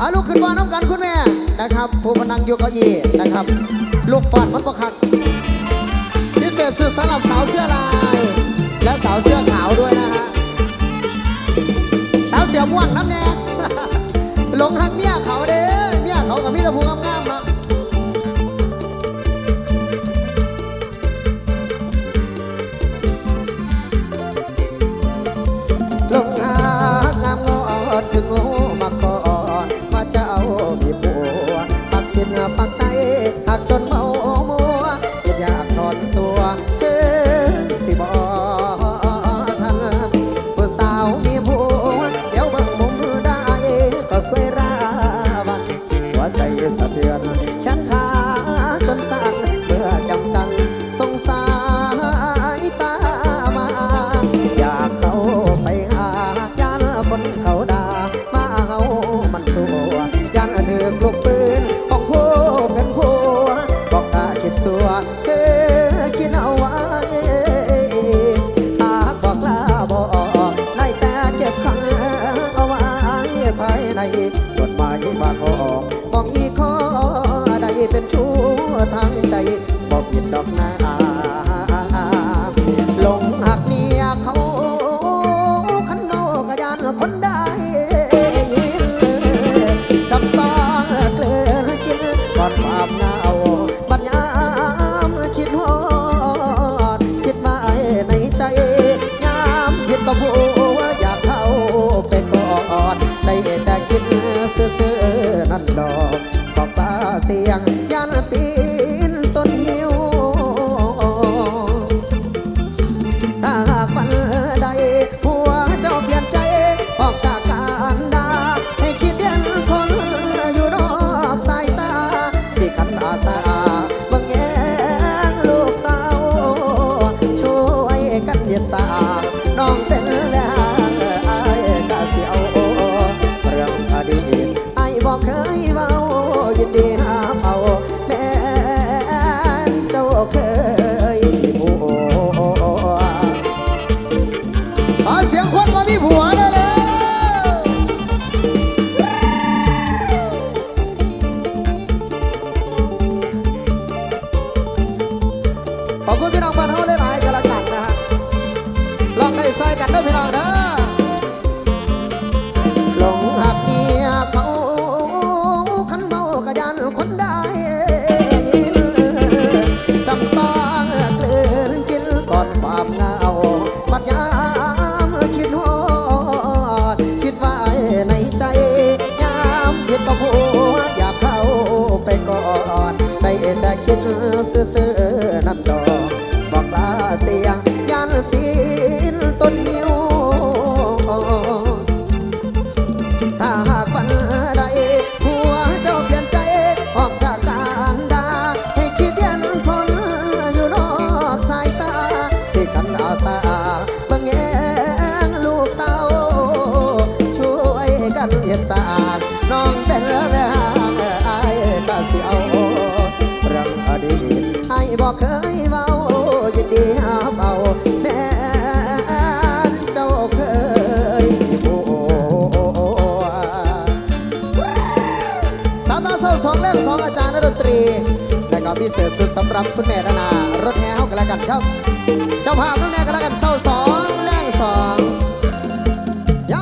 อาลูกขึ้นมาน้ำกันคุณแม่นะครับผู้พนังอยู่เก้าอี้นะครับ ลูกฟอนมันประคักพิเศษสุดสำหรับสาวเสื้อลาย และสาวเสื้อขาวด้วยนะฮะสาวเสือม่วงน้ำแน่หลงหักเมียเขาเด้อเมียเขากับมีแต่ผู้งามๆเนาะลงหางามงอดถึงโง่ ในจดหมายบางออบอกอีข้อใดเป็นชู้ทางใจบอกผิดดอกนา ขอบคุณพี่น้องบ้านเฮาหลายๆกันละกันนะฮะลองได้ซอยกันเด้อพี่น้องเด้อหลงหักเมียเขาขันเมากระยันคนได้ยินจำต้องกลืนกินก่อนความเหงาบัดยามคิดฮอดคิดไว้ในใจยามผิดก็พูดอยากเข้าไปกอนได้แต่คิดซื่อๆนั่นดอกบอก กันเย็ดสาดน้องเป็นแล้วไอ้ตาเสียวเรื่องอดีตไอ้บอกเคยเมายินดีหาเบาแม่เจ้าเคยมีผัวสาวตาเศร้าสองเล่มสองอาจารย์ดนตรี และก็พิเศษสุดสำหรับคุณแม่ธนารถแห่เฮากันแล้วกันครับ เจ้าภาพน้องแน่กันแล้วกันเศร้าสองแรงสอง